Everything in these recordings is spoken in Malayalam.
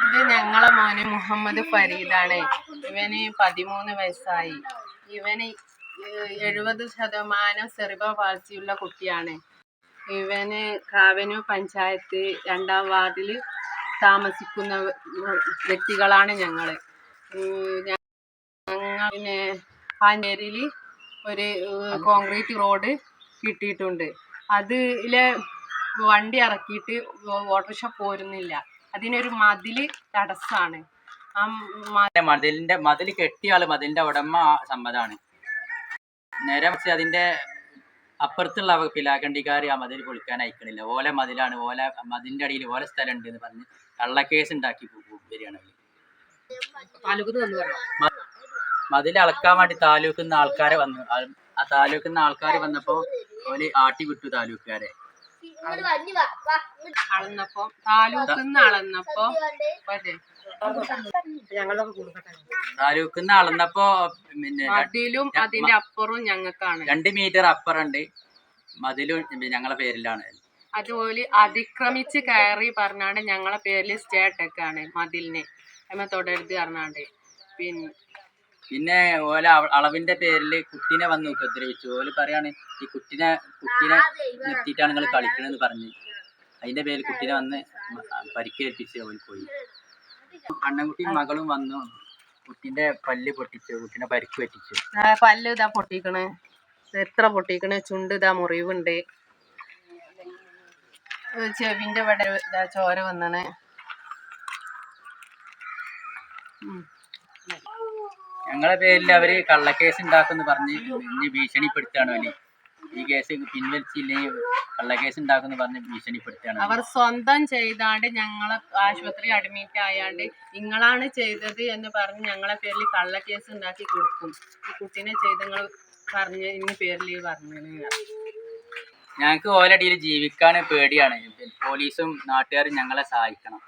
ഇത് ഞങ്ങളെ മോന് മുഹമ്മദ് ഫരീദാണ്. ഇവന് പതിമൂന്ന് വയസ്സായി. ഇവന് എഴുപത് ശതമാനം സെറിബ പാൾസിയുള്ള കുട്ടിയാണ്. ഇവന് കാവനു പഞ്ചായത്ത് രണ്ടാം വാർഡിൽ താമസിക്കുന്ന വ്യക്തികളാണ് ഞങ്ങൾ പിന്നെ പാഞ്ചേരിയിൽ ഒരു കോൺക്രീറ്റ് റോഡ് കിട്ടിയിട്ടുണ്ട്. അതിലെ വണ്ടി ഇറക്കിയിട്ട് ഓട്ടോറിക്ഷ പോരുന്നില്ല. അതിനൊരു മതിൽ തടസ്സാണ്. ആ മതിലിന്റെ മതിൽ കെട്ടിയ ആൾ മതിലിന്റെ ഉടമ സമ്മതാണ്. നേരെ പക്ഷെ അതിന്റെ അപ്പുറത്തുള്ള പിലാക്കണ്ടിക്കാർ ആ മതിൽ പൊളിക്കാൻ അയക്കണില്ല. ഓല മതിലാണ് ഓല മതിലിന്റെ അടിയിൽ ഓല സ്ഥലം ഉണ്ട് എന്ന് പറഞ്ഞ് കള്ളക്കേസ് ഉണ്ടാക്കി വരികയാണ്. മതിൽ അളക്കാൻ വേണ്ടി താലൂക്കിൽ നിന്ന് ആൾക്കാരെ വന്നു ആ- താലൂക്കിൽ നിന്ന് ആൾക്കാർ വന്നപ്പോ ഓൽ ആട്ടി വിട്ടു താലൂക്കുകാരെ. അളന്നപ്പോ താലൂക്കിന്ന് അളന്നപ്പോ. ഒരു താലൂക്കുന്ന അളന്നപ്പോ പിന്നെ അതിലും മതിലും അതിന്റെ അപ്പുറവും ഞങ്ങൾക്കാണ് രണ്ട് മീറ്റർ അപ്പുറണ്ട്. മതിലും ഞങ്ങളെ പേരിലാണ്. അതുപോലെ അതിക്രമിച്ച് കയറി പറഞ്ഞാണ്ട് ഞങ്ങളെ പേരിൽ സ്റ്റേ ആണ് മതിലിനെ. അമ്മ തൊടരുത് പറഞ്ഞാണ്ട്. പിന്നെ പിന്നെ ഓല അളവിന്റെ പേരിൽ കുട്ടീനെ വന്ന് ഉപദ്രവിച്ചു. ഓൽ പറയാണ് ഈ കുട്ടീനെ കുട്ടീനെ നിർത്തിയിട്ടാണ് നിങ്ങൾ കളിക്കണെന്ന് പറഞ്ഞ്. അതിന്റെ പേരിൽ കുട്ടീനെ വന്ന് പരിക്കേൽപ്പിച്ച് ഓൽ പോയി. അണ്ണൻകുട്ടിയും മകളും വന്നു. കുട്ടിന്റെ പല്ല് പൊട്ടിച്ചു കുട്ടീനെ പരിക്ക് പറ്റിച്ചു. പല്ല് ഇതാ പൊട്ടിക്കണേ. എത്ര പൊട്ടിക്കണേ? ചുണ്ട് ഇതാ മുറിവുണ്ട്. ചെവിന്റെ ഇവിടെ ഇതാ ചോര വന്നണേ. ഞങ്ങളെ പേരിൽ അവർ കള്ളക്കേസ് ഉണ്ടാക്കുമെന്ന് പറഞ്ഞ് എന്നെ ഭീഷണിപ്പെടുത്തുകയാണ് അവന് ഈ കേസ് പിൻവലിച്ചില്ലെങ്കിൽ കള്ളക്കേസ് ഉണ്ടാക്കുമെന്ന് പറഞ്ഞ് ഭീഷണിപ്പെടുത്തുകയാണ് അവർ സ്വന്തം ചെയ്താണ്ട് ഞങ്ങളെ ആശുപത്രി അഡ്മിറ്റ് ആയാണ്ട് നിങ്ങളാണ് ചെയ്തത് എന്ന് പറഞ്ഞ് ഞങ്ങളെ പേരിൽ കള്ളക്കേസ് ഉണ്ടാക്കി കൊടുക്കും. ഈ കുട്ടീനെ ചെയ്ത് നിങ്ങൾ പറഞ്ഞ് ഇനി പേരിൽ പറഞ്ഞു ഞങ്ങൾക്ക് ഓലടിയിൽ ജീവിക്കാൻ പേടിയാണ്. പോലീസും നാട്ടുകാരും ഞങ്ങളെ സഹായിക്കണം.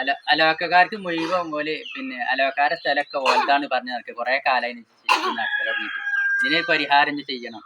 അല അലോക്കക്കാർക്ക് മുഴുവൻ പോലെ പിന്നെ അലോക്കാരെ സ്ഥലമൊക്കെ ഓൽതാണ് പറഞ്ഞു നടക്കുക. കുറേ കാലം ഇതിനൊരു പരിഹാരം ചെയ്യണം.